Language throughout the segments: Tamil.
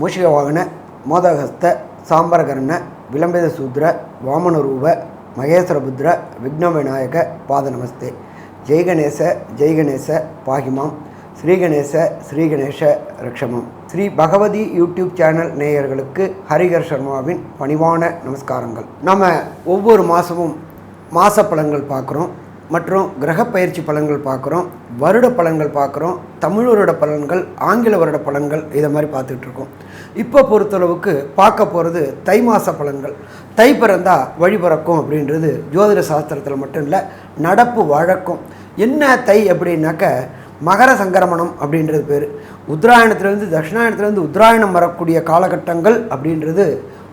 மூஷிக வாகன மோதகஸ்த சாம்பரகர்ண விளம்பித சூத்ர வாமனரூப மகேஸ்வரபுத்ர விக்ன விநாயக பாத நமஸ்தே ஜெய்கணேச ஜெய்கணேச பாகிமாம். ஸ்ரீகணேச ஸ்ரீகணேச ரக்ஷமம். ஸ்ரீ பகவதி யூடியூப் சேனல் நேயர்களுக்கு ஹரிகர் சர்மாவின் பணிவான நமஸ்காரங்கள். நம்ம ஒவ்வொரு மாதமும் மாச பலன்கள் பார்க்குறோம். மற்றும் கிரக பயிற்சி பலன்கள் பார்க்குறோம் வருட பலன்கள் பார்க்குறோம் தமிழ் வருட பலன்கள் ஆங்கில வருட பலன்கள் இதை மாதிரி பார்த்துட்டு இருக்கோம். இப்போ பொறுத்தளவுக்கு பார்க்க போகிறது தை மாத பலன்கள். தை பிறந்தா வழி பிறக்கும் அப்படின்றது ஜோதிட சாஸ்திரத்தில் மட்டும் இல்லை நடப்பு வழக்கம். என்ன தை அப்படின்னாக்க மகர சங்கரமணம் அப்படின்றது பேர். உத்தராயணத்துலேருந்து தட்சிணாயணத்துலேருந்து உத்தராயணம் வரக்கூடிய காலகட்டங்கள் அப்படின்றது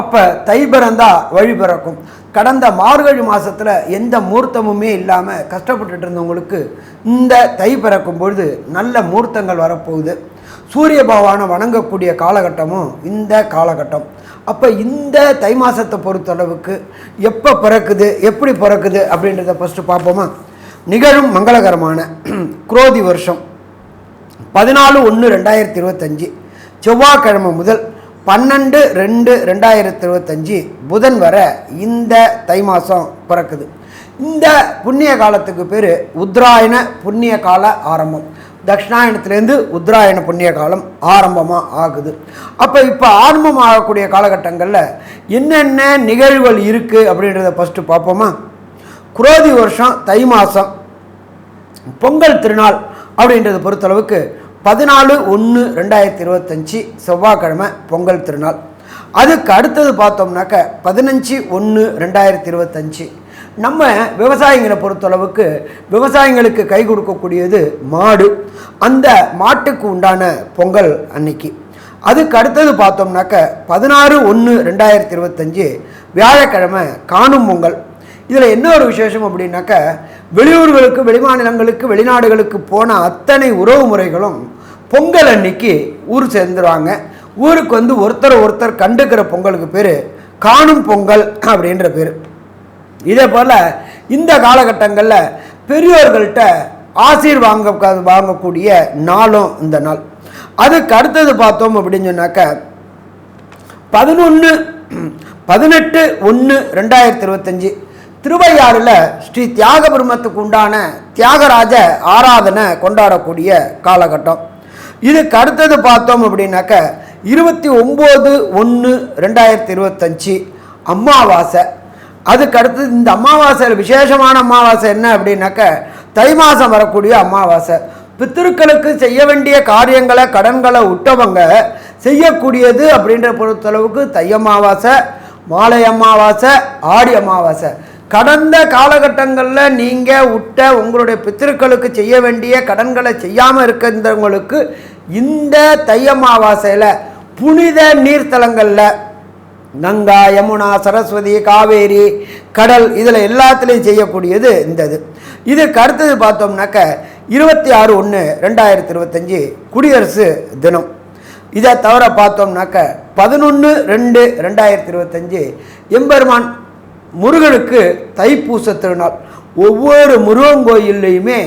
அப்போ தை பிறந்தா வழி பிறக்கும். கடந்த மார்கழி மாதத்தில் எந்த மூர்த்தமுமே இல்லாமல் கஷ்டப்பட்டுட்டு இருந்தவங்களுக்கு இந்த தை பிறக்கும் பொழுது நல்ல மூர்த்தங்கள் வரப்போகுது. சூரிய பகவானை வணங்கக்கூடிய காலகட்டமும் இந்த காலகட்டம். அப்போ இந்த தை மாதத்தை பொறுத்தளவுக்கு எப்போ பிறக்குது எப்படி பிறக்குது அப்படின்றத ஃபஸ்ட்டு பார்ப்போமா? நிகழும் மங்களகரமான குரோதி வருஷம். பதினாலு ஒன்று ரெண்டாயிரத்தி இருபத்தஞ்சி. செவ்வாய்க்கிழமை முதல் பன்னெண்டு ரெண்டு ரெண்டாயிரத்தி இருபத்தஞ்சி புதன் வர இந்த தை மாதம் பிறக்குது. இந்த புண்ணிய காலத்துக்கு பேர் உத்ராயண புண்ணிய கால ஆரம்பம். தட்சிணாயணத்துலேருந்து உத்ராயண புண்ணிய காலம் ஆரம்பமாக ஆகுது. அப்போ இப்போ ஆரம்பம் ஆகக்கூடிய காலகட்டங்களில் என்னென்ன நிகழ்வுகள் இருக்குது அப்படின்றத ஃபஸ்ட்டு பார்ப்போமா? குரோதி வருஷம் தை மாதம் பொங்கல் திருநாள் அப்படின்றத பொறுத்தளவுக்கு பதினாலு ஒன்று ரெண்டாயிரத்தி இருபத்தஞ்சி செவ்வாய்க்கிழமை பொங்கல் திருநாள். அதுக்கு அடுத்தது பார்த்தோம்னாக்க பதினஞ்சு ஒன்று ரெண்டாயிரத்தி இருபத்தஞ்சி. நம்ம விவசாயிங்களை பொறுத்தளவுக்கு விவசாயிங்களுக்கு கை கொடுக்கக்கூடியது மாடு. அந்த மாட்டுக்கு உண்டான பொங்கல் அன்னைக்கு. அதுக்கு அடுத்தது பார்த்தோம்னாக்க பதினாறு ஒன்று ரெண்டாயிரத்தி இருபத்தஞ்சி வியாழக்கிழமை காணும் பொங்கல். இதில் என்ன ஒரு விசேஷம் அப்படின்னாக்க வெளியூர்களுக்கு வெளிமாநிலங்களுக்கு வெளிநாடுகளுக்கு போன அத்தனை உறவு முறைகளும் பொங்கல் அன்னைக்கு ஊர் சேர்ந்துருவாங்க. ஊருக்கு வந்து ஒருத்தர் ஒருத்தர் கண்டுக்கிற பொங்கலுக்கு பேர் காணும் பொங்கல் அப்படின்ற பேர். இதே போல் இந்த காலகட்டங்களில் பெரியோர்கள்ட்ட ஆசீர் வாங்க வாங்கக்கூடிய நாளும் இந்த நாள். அதுக்கு அடுத்தது பார்த்தோம் அப்படின்னு சொன்னாக்க பதினொன்று பதினெட்டு ஒன்று ரெண்டாயிரத்தி இருபத்தஞ்சி திருவையாறில் ஸ்ரீ தியாக பிரம்மத்துக்கு உண்டான தியாகராஜ ஆராதனை கொண்டாடக்கூடிய காலகட்டம். இதுக்கு அடுத்தது பார்த்தோம் அப்படின்னாக்க இருபத்தி ஒம்பது ஒன்று ரெண்டாயிரத்தி இருபத்தஞ்சி அமாவாசை அதுக்கு அடுத்தது இந்த அமாவாசையில் விசேஷமான அமாவாசை என்ன அப்படின்னாக்க தை மாதம் வரக்கூடிய அமாவாசை பித்திருக்களுக்கு செய்ய வேண்டிய காரியங்களை கடன்களை விட்டவங்க செய்யக்கூடியது அப்படின்ற பொறுத்தளவுக்கு தை அமாவாசை மாலை அமாவாசை ஆடி அமாவாசை கடந்த காலகட்டங்களில் நீங்கள் விட்ட உங்களுடைய பித்திருக்களுக்கு செய்ய வேண்டிய கடன்களை செய்யாமல் இருக்கின்றவங்களுக்கு இந்த தைய அமாவாசையில் புனித நீர்த்தலங்களில் கங்கா யமுனா சரஸ்வதி காவேரி கடல் இதில் எல்லாத்துலேயும் செய்யக்கூடியது இந்த இது. இதுக்கு அடுத்தது பார்த்தோம்னாக்க இருபத்தி ஆறு ஒன்று ரெண்டாயிரத்தி இருபத்தஞ்சி குடியரசு தினம். இதை தவிர பார்த்தோம்னாக்க பதினொன்று ரெண்டு ரெண்டாயிரத்தி இருபத்தஞ்சி எம்பெருமான் முருகனுக்கு தைப்பூச திருநாள். ஒவ்வொரு முருகன் கோயில்லையுமே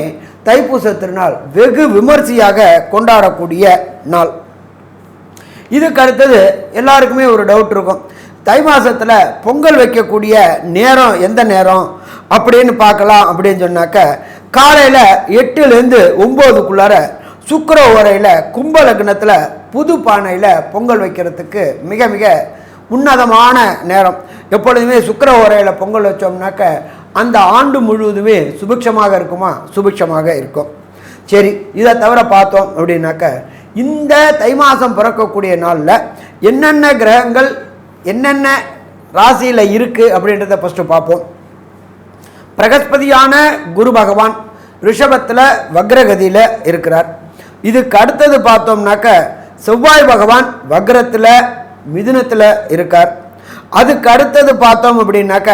தைப்பூச திருநாள் வெகு விமர்சையாக கொண்டாடக்கூடிய நாள். இதுக்கு அடுத்தது எல்லாருக்குமே ஒரு டவுட் இருக்கும். தை மாதத்தில் பொங்கல் வைக்கக்கூடிய நேரம் எந்த நேரம்? அப்படின்னு பார்க்கலாம் அப்படின்னு சொன்னாக்க காலையில் எட்டுலேருந்து ஒம்போதுக்குள்ளார சுக்கர உரையில் கும்ப லக்னத்தில் புது பானையில் பொங்கல் வைக்கிறதுக்கு மிக மிக உன்னதமான நேரம். எப்பொழுதுமே சுக்கர உரையில் பொங்கல் வச்சோம்னாக்க அந்த ஆண்டு முழுவதுமே சுபிக்ஷமாக இருக்குமா? சுபிக்ஷமாக இருக்கும். சரி இதை தவிர பார்த்தோம் அப்படின்னாக்க இந்த தை மாதம் பிறக்கக்கூடிய நாளில் என்னென்ன கிரகங்கள் என்னென்ன ராசியில் இருக்குது அப்படின்றத ஃபஸ்ட்டு பார்ப்போம். பிரகஸ்பதியான குரு பகவான் ரிஷபத்தில் வக்ரகதியில் இருக்கிறார். இதுக்கு அடுத்தது பார்த்தோம்னாக்க செவ்வாய் பகவான் வக்ரத்தில் மிதுனத்தில் இருக்கார். அதுக்கு அடுத்தது பார்த்தோம் அப்படின்னாக்க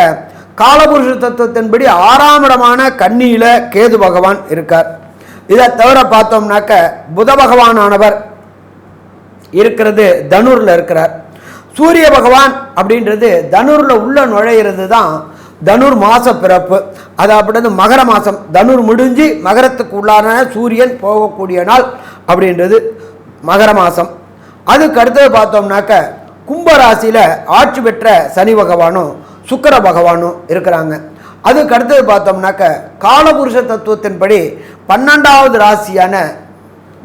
காலபுருஷ தத்துவத்தின்படி ஆறாம் இடமான கன்னியில கேது பகவான் இருக்கார். இதை தவிர பார்த்தோம்னாக்க புத பகவானானவர் இருக்கிறது தனுர்ல இருக்கிறார். சூரிய பகவான் அப்படின்றது தனுரில் உள்ள நுழையிறது தான் தனுர் மாச பிறப்பு. அது அப்படின்றது மகர மாசம். தனுர் முடிஞ்சு மகரத்துக்கு உள்ளான சூரியன் போகக்கூடிய நாள் அப்படின்றது மகர மாசம். அதுக்கு அடுத்தது பார்த்தோம்னாக்க கும்பராசியில் ஆட்சி பெற்ற சனி பகவானும் சுக்கர பகவானும் இருக்கிறாங்க. அதுக்கு அடுத்தது பார்த்தோம்னாக்க காலபுருஷ தத்துவத்தின்படி பன்னெண்டாவது ராசியான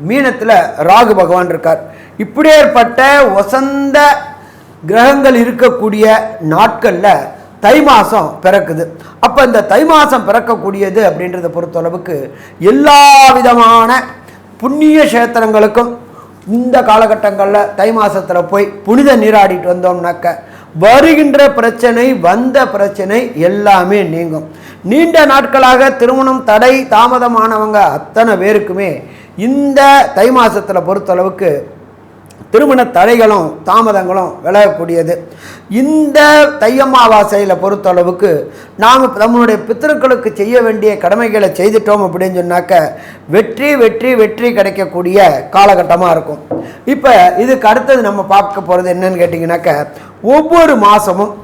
மீனத்தில் ராகு பகவான் இருக்கார். இப்படியேற்பட்ட வசந்த கிரகங்கள் இருக்கக்கூடிய நாட்களில் தை மாதம் பிறக்குது. அப்போ இந்த தை மாதம் பிறக்கக்கூடியது அப்படின்றத பொறுத்தளவுக்கு எல்லா விதமான புண்ணிய கஷேத்திரங்களுக்கும் இந்த காலகட்டங்களில் தை மாதத்தில் போய் புனித நீராடிட்டு வந்தோம்னாக்க வருகின்ற பிரச்சனை வந்த பிரச்சனை எல்லாமே நீங்கும். நீண்ட நாட்களாக திருமணம் தடை தாமதமானவங்க அத்தனை பேருக்குமே இந்த தை மாதத்தில் பொறுத்தளவுக்கு திருமண தடைகளும் தாமதங்களும் விலகக்கூடியது. இந்த தையம்மாவாசையில் பொறுத்தளவுக்கு நாம் நம்மளுடைய பித்தர்களுக்கு செய்ய வேண்டிய கடமைகளை செய்துட்டோம் அப்படின்னு சொன்னாக்க வெற்றி வெற்றி வெற்றி கிடைக்கக்கூடிய காலகட்டமாக இருக்கும். இப்போ இதுக்கு அடுத்தது நம்ம பார்க்க போகிறது என்னன்னு கேட்டிங்கனாக்க ஒவ்வொரு மாதமும்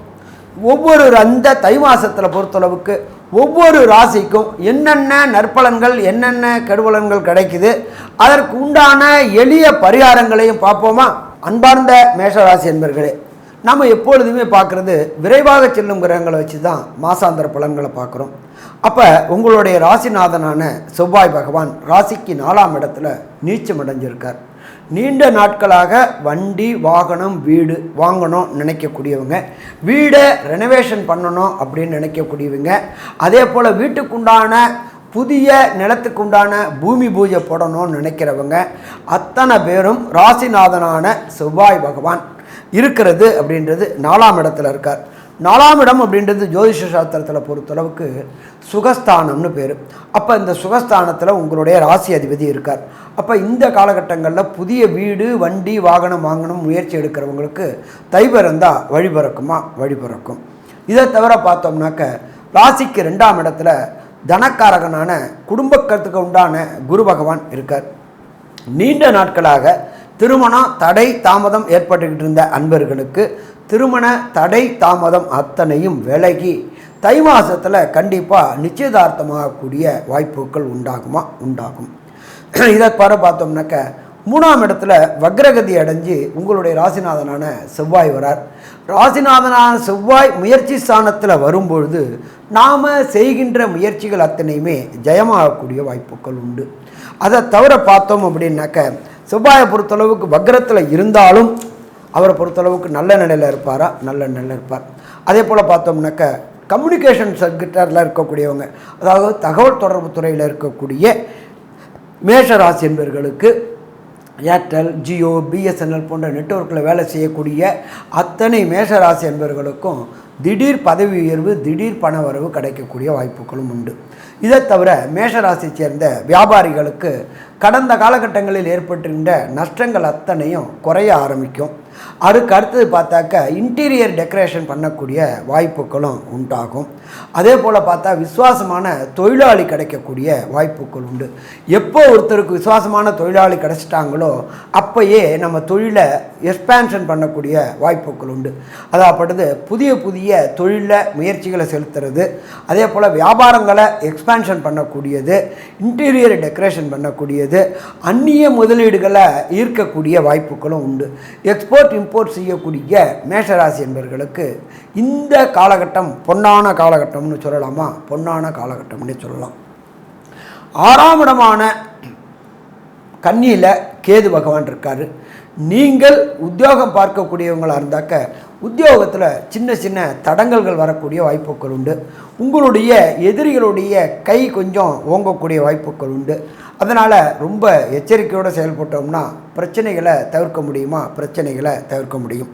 ஒவ்வொரு அந்த தை மாதத்தில் பொறுத்தளவுக்கு ஒவ்வொரு ராசிக்கும் என்னென்ன நற்பலன்கள் என்னென்ன கெடுபலன்கள் கிடைக்குது அதற்கு உண்டான எளிய பரிகாரங்களையும் பார்ப்போமா? அன்பார்ந்த மேஷராசி என்பர்களே நம்ம எப்பொழுதுமே பார்க்குறது விரைவாக செல்லும் கிரகங்களை வச்சு தான் மாசாந்திர பலன்களை பார்க்குறோம். அப்போ உங்களுடைய ராசிநாதனான செவ்வாய் பகவான் ராசிக்கு நாலாம் இடத்துல நீச்சம் அடைஞ்சிருக்கார். நீண்ட நாட்களாக வண்டி வாகனம் வீடு வாங்கணும் நினைக்கக்கூடியவங்க வீடை ரெனோவேஷன் பண்ணணும் அப்படின்னு நினைக்கக்கூடியவங்க அதே போல் வீட்டுக்குண்டான புதிய நிலத்துக்குண்டான பூமி பூஜை போடணும்னு நினைக்கிறவங்க அத்தனை பேரும் ராசிநாதனான செவ்வாய் பகவான் இருக்கிறது அப்படின்றது நாலாம் இடத்துல இருக்கார். நாலாம் இடம் அப்படின்றது ஜோதிஷ சாஸ்திரத்தில் பொறுத்தளவுக்கு சுகஸ்தானம்னு பேர். அப்போ இந்த சுகஸ்தானத்தில் உங்களுடைய ராசி அதிபதி இருக்கார். அப்போ இந்த காலகட்டங்களில் புதிய வீடு வண்டி வாகனம் வாங்கணும் முயற்சி எடுக்கிறவங்களுக்கு தை பிறந்தா வழிபிறக்குமா வழிபிறக்கும் இதை தவிர பார்த்தோம்னாக்க ராசிக்கு ரெண்டாம் இடத்துல தனக்காரகனான குடும்பக்கத்துக்கு உண்டான குரு பகவான் இருக்கார். நீண்ட நாட்களாக திருமணம் தடை தாமதம் ஏற்பட்டுக்கிட்டு இருந்த அன்பர்களுக்கு திருமண தடை தாமதம் அத்தனையும் விலகி தை மாதத்தில் கண்டிப்பாக நிச்சயதார்த்தமாகக்கூடிய வாய்ப்புகள் உண்டாகுமா? உண்டாகும். இதை பாரு பார்த்தோம்னாக்க மூணாம் இடத்துல வக்ரகதி அடைஞ்சு உங்களுடைய ராசிநாதனான செவ்வாய் வரார். ராசிநாதனான செவ்வாய் முயற்சி ஸ்தானத்தில் வரும்பொழுது நாம் செய்கின்ற முயற்சிகள் அத்தனையுமே ஜெயமாகக்கூடிய வாய்ப்புகள் உண்டு. அதை தவிர பார்த்தோம் அப்படின்னாக்க செவ்வாயை பொறுத்தளவுக்கு வக்ரத்தில் இருந்தாலும் அவரை பொறுத்தளவுக்கு நல்ல நிலையில் இருப்பாரா? நல்ல நிலையில் இருப்பார். அதே போல் பார்த்தோம்னாக்க கம்யூனிகேஷன் செக்டரில் இருக்கக்கூடியவங்க அதாவது தகவல் தொடர்பு துறையில் இருக்கக்கூடிய மேஷராசி என்பவர்களுக்கு ஏர்டெல் ஜியோ பிஎஸ்என்எல் போன்ற நெட்வொர்க்கில் வேலை செய்யக்கூடிய அத்தனை மேஷராசி என்பவர்களுக்கும் திடீர் பதவி உயர்வு திடீர் பண வரவு கிடைக்கக்கூடிய வாய்ப்புகளும் உண்டு. இதை தவிர மேஷராசியை சேர்ந்த வியாபாரிகளுக்கு கடந்த காலகட்டங்களில் ஏற்பட்டிருந்த நஷ்டங்கள் அத்தனையும் குறைய ஆரம்பிக்கும். அதுக்கு அடுத்தது பார்த்தாக்க இன்டீரியர் டெக்கரேஷன் பண்ணக்கூடிய வாய்ப்புகளும் உண்டாகும். அதே போல் பார்த்தா விசுவாசமான தொழிலாளி கிடைக்கக்கூடிய வாய்ப்புகள் உண்டு. எப்போ ஒருத்தருக்கு விசுவாசமான தொழிலாளி கிடைச்சிட்டாங்களோ அப்போயே நம்ம தொழிலை எக்ஸ்பேன்ஷன் பண்ணக்கூடிய வாய்ப்புகள் உண்டு. அதாகப்பட்டது புதிய புதிய தொழிலில் முயற்சிகளை செலுத்துறது அதே போல் வியாபாரங்களை எக்ஸ்பேன்ஷன் பண்ணக்கூடியது இன்டீரியர் டெக்கரேஷன் பண்ணக்கூடியது அந்நிய முதலீடுகளை ஈர்க்கக்கூடிய வாய்ப்புகளும் உண்டு. எக்ஸ்போர்ட் இம்போர்ட் செய்யக்கூடிய மேஷராசி என்பவர்களுக்கு இந்த காலகட்டம் பொன்னான காலகட்டம்னு சொல்லலாமா? பொன்னான காலகட்டம்னு சொல்லலாம். ஆறாம் இடமான கன்னியில் கேது பகவான் இருக்கார். நீங்கள் உத்தியோகம் பார்க்கக்கூடியவங்களாக இருந்தாக்க உத்தியோகத்தில் சின்ன சின்ன தடங்கல்கள் வரக்கூடிய வாய்ப்புகள் உண்டு. உங்களுடைய எதிரிகளுடைய கை கொஞ்சம் ஓங்கக்கூடிய வாய்ப்புகள் உண்டு. அதனால் ரொம்ப எச்சரிக்கையோடு செயல்பட்டோம்னா பிரச்சனைகளை தவிர்க்க முடியுமா? பிரச்சனைகளை தவிர்க்க முடியும்.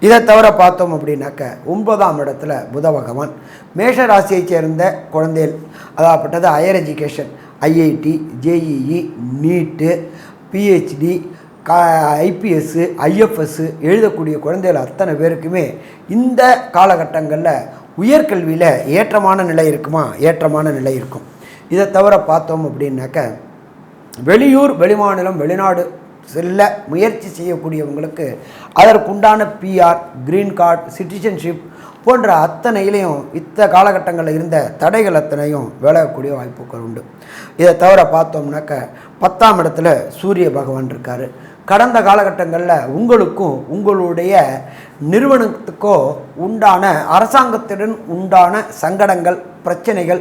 இதை தவிர பார்த்தோம் அப்படின்னாக்க ஒன்பதாம் இடத்துல புத பகவான். மேஷ ராசியைச் சேர்ந்த குழந்தைகள் அதாகப்பட்டது higher education IIT JEE NEET PhD கா ஐபிஎஸ்ஸு ஐஎஃப்எஸ்ஸு எழுதக்கூடிய குழந்தைகள் அத்தனை பேருக்குமே இந்த காலகட்டங்களில் உயர்கல்வியில் ஏற்றமான நிலை இருக்குமா? ஏற்றமான நிலை இருக்கும். இதை தவிர பார்த்தோம் அப்படின்னாக்க வெளியூர் வெளிமாநிலம் வெளிநாடு செல்ல முயற்சி செய்யக்கூடியவங்களுக்கு அதற்குண்டான பிஆர் கிரீன் கார்டு சிட்டிசன்ஷிப் போன்ற அத்தனையிலையும் இத்த காலகட்டங்களில் இருந்த தடைகள் அத்தனையும் விலகக்கூடிய வாய்ப்புகள் உண்டு. இதை தவிர பார்த்தோம்னாக்க பத்தாம் இடத்துல சூரிய பகவான் இருக்கார். கடந்த காலகட்டங்களில் உங்களுக்கும் உங்களுடைய நிறுவனத்துக்கோ உண்டான அரசாங்கத்துடன் உண்டான சங்கடங்கள் பிரச்சனைகள்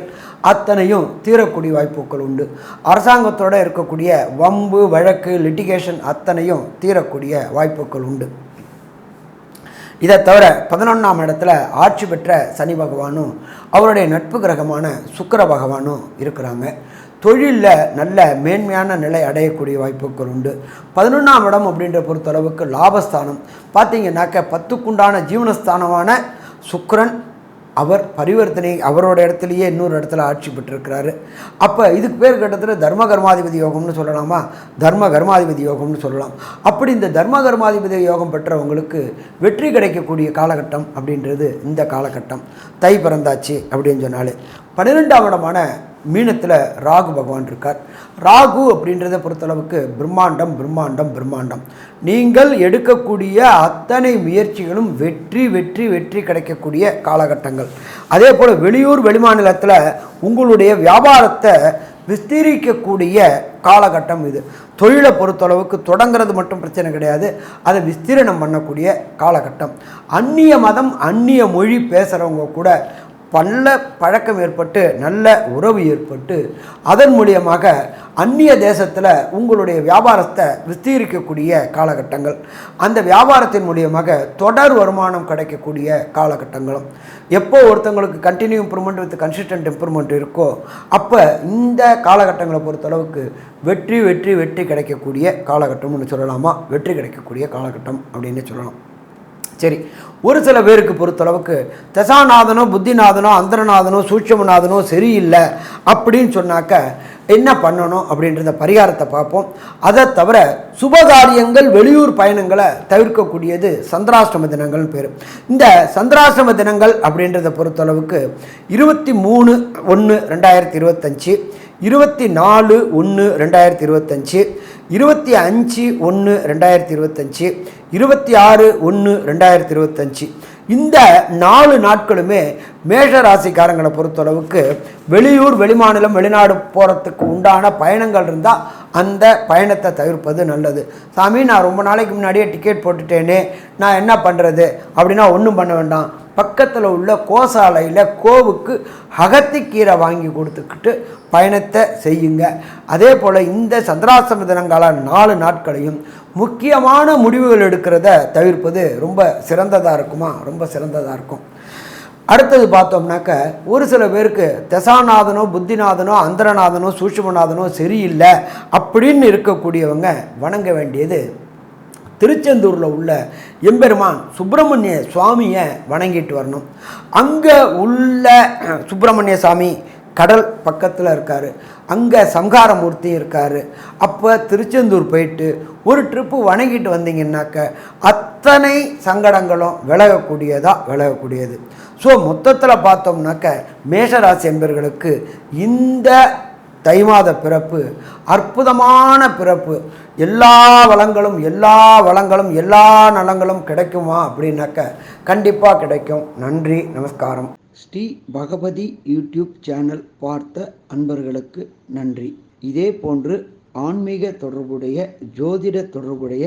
அத்தனையும் தீரக்கூடிய வாய்ப்புகள் உண்டு. அரசாங்கத்தோடு இருக்கக்கூடிய வம்பு வழக்கு லிட்டிகேஷன் அத்தனையும் தீரக்கூடிய வாய்ப்புகள் உண்டு. இதை தவிர பதினொன்றாம் இடத்துல ஆட்சி பெற்ற சனி பகவானும் அவருடைய நட்பு கிரகமான சுக்கர பகவானும் இருக்கிறாங்க. தொழிலில் நல்ல மேன்மையான நிலை அடையக்கூடிய வாய்ப்புகள் உண்டு. பதினொன்றாம் இடம் அப்படின்ற பொறுத்தளவுக்கு லாபஸ்தானம். பார்த்தீங்கன்னாக்க பத்துக்குண்டான ஜீவனஸ்தானமான சுக்கரன் அவர் பரிவர்த்தனை அவரோட இடத்துலையே இன்னொரு இடத்துல ஆட்சி பெற்றிருக்கிறாரு. அப்போ இதுக்கு பேர் கட்டத்தில் தர்ம கர்மாதிபதி யோகம்னு சொல்லலாமா? தர்ம கர்மாதிபதி யோகம்னு சொல்லலாம். அப்படி இந்த தர்ம கர்மாதிபதி யோகம் பெற்றவங்களுக்கு வெற்றி கிடைக்கக்கூடிய காலகட்டம் அப்படின்றது இந்த காலகட்டம். தை பிறந்தாச்சு அப்படின்னு சொன்னாலே. பன்னிரெண்டாம் இடமான மீனத்தில் ராகு பகவான் இருக்கார். ராகு அப்படின்றத பொறுத்தளவுக்கு பிரம்மாண்டம் பிரம்மாண்டம் பிரம்மாண்டம். நீங்கள் எடுக்கக்கூடிய அத்தனை முயற்சிகளும் வெற்றி வெற்றி வெற்றி கிடைக்கக்கூடிய காலகட்டங்கள். அதே போல் வெளியூர் வெளிமாநிலத்தில் உங்களுடைய வியாபாரத்தை விஸ்தீரிக்கக்கூடிய காலகட்டம் இது. தொழிலை பொறுத்தளவுக்கு தொடங்கிறது மட்டும் பிரச்சனை கிடையாது. அதை விஸ்தீரணம் பண்ணக்கூடிய காலகட்டம். அந்நிய மதம் அந்நிய மொழி பேசுகிறவங்க கூட நல்ல பழக்கம் ஏற்பட்டு நல்ல உறவு ஏற்பட்டு அதன் மூலியமாக அந்நிய தேசத்தில் உங்களுடைய வியாபாரத்தை விஸ்தீரிக்கக்கூடிய காலகட்டங்கள். அந்த வியாபாரத்தின் மூலியமாக தொடர் வருமானம் கிடைக்கக்கூடிய காலகட்டங்களும். எப்போ ஒருத்தங்களுக்கு continue improvement with consistent improvement இருக்கோ அப்போ இந்த காலகட்டங்களை பொறுத்தளவுக்கு வெற்றி வெற்றி வெற்றி கிடைக்கக்கூடிய காலகட்டம்னு சொல்லலாமா? வெற்றி கிடைக்கக்கூடிய காலகட்டம் அப்படின்னு சொல்லலாம். சரி ஒரு சில பேருக்கு பொறுத்தளவுக்கு தசாநாதனோ புத்திநாதனோ அந்தரநாதனோ சூட்சமநாதனோ சரியில்லை அப்படின்னு சொன்னாக்க என்ன பண்ணணும் அப்படின்றத பரிகாரத்தை பார்ப்போம். அதை தவிர சுபகாரியங்கள் வெளியூர் பயணங்களை தவிர்க்கக்கூடியது சந்திராஷ்டம தினங்கள்னு பேர். இந்த சந்திராஷ்டம தினங்கள் அப்படின்றத பொறுத்தளவுக்கு இருபத்தி மூணு ஒன்று ரெண்டாயிரத்தி இருபத்தஞ்சி இருபத்தி நாலு ஒன்று ரெண்டாயிரத்தி இருபத்தஞ்சி இருபத்தி அஞ்சு ஒன்று ரெண்டாயிரத்தி இருபத்தஞ்சி இருபத்தி ஆறு ஒன்று ரெண்டாயிரத்தி இருபத்தஞ்சி. இந்த நாலு நாட்களுமே மேஷ ராசிக்காரங்களை பொறுத்தளவுக்கு வெளியூர் வெளிமாநிலம் வெளிநாடு போகிறதுக்கு உண்டான பயணங்கள் இருந்தால் அந்த பயணத்தை தவிர்ப்பது நல்லது. சாமி நான் ரொம்ப நாளைக்கு முன்னாடியே டிக்கெட் போட்டுட்டேனே நான் என்ன பண்ணுறது அப்படின்னா ஒன்றும் பண்ண வேண்டாம். பக்கத்தில் உள்ள கோசாலையில் கோவுக்கு அகத்திக்கீரை வாங்கி கொடுத்துக்கிட்டு பயணத்தை செய்யுங்க. அதே போல் இந்த சந்திராசிரம தினங்கால நாலு நாட்களையும் முக்கியமான முடிவுகள் எடுக்கிறத தவிர்ப்பது ரொம்ப சிறந்ததாக இருக்குமா? ரொம்ப சிறந்ததாக இருக்கும். அடுத்தது பார்த்தோம்னாக்க ஒரு சில பேருக்கு தசாநாதனோ புத்திநாதனோ அந்தரநாதனோ சூட்சுமநாதனோ சரியில்லை அப்படின்னு இருக்கக்கூடியவங்க வணங்க வேண்டியது திருச்செந்தூரில் உள்ள எம்பெருமான் சுப்பிரமணிய சுவாமியை வணங்கிட்டு வரணும். அங்கே உள்ள சுப்பிரமணிய சாமி கடல் பக்கத்தில் இருக்கார். அங்கே சம்ஹாரமூர்த்தி இருக்கார். அப்போ திருச்செந்தூர் போயிட்டு ஒரு ட்ரிப்பு வணங்கிட்டு வந்தீங்கன்னாக்க அத்தனை சங்கடங்களும் விலகக்கூடியதாக விலகக்கூடியது. ஸோ மொத்தத்தில் பார்த்தோம்னாக்க மேஷராசி என்பர்களுக்கு இந்த தை மாத பிறப்பு அற்புதமான பிறப்பு. எல்லா வளங்களும் எல்லா வளங்களும் எல்லா நலங்களும் கிடைக்குமா அப்படின்னாக்க கண்டிப்பாக கிடைக்கும். நன்றி நமஸ்காரம். ஸ்ரீ பகவதி யூடியூப் சேனல் பார்த்த அன்பர்களுக்கு நன்றி. இதே போன்று ஆன்மீக தொடர்புடைய ஜோதிட தொடர்புடைய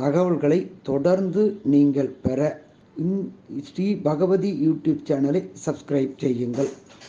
தகவல்களை தொடர்ந்து நீங்கள் பெற ஸ்ரீ பகவதி யூடியூப் சேனலை சப்ஸ்கிரைப் செய்யுங்கள்.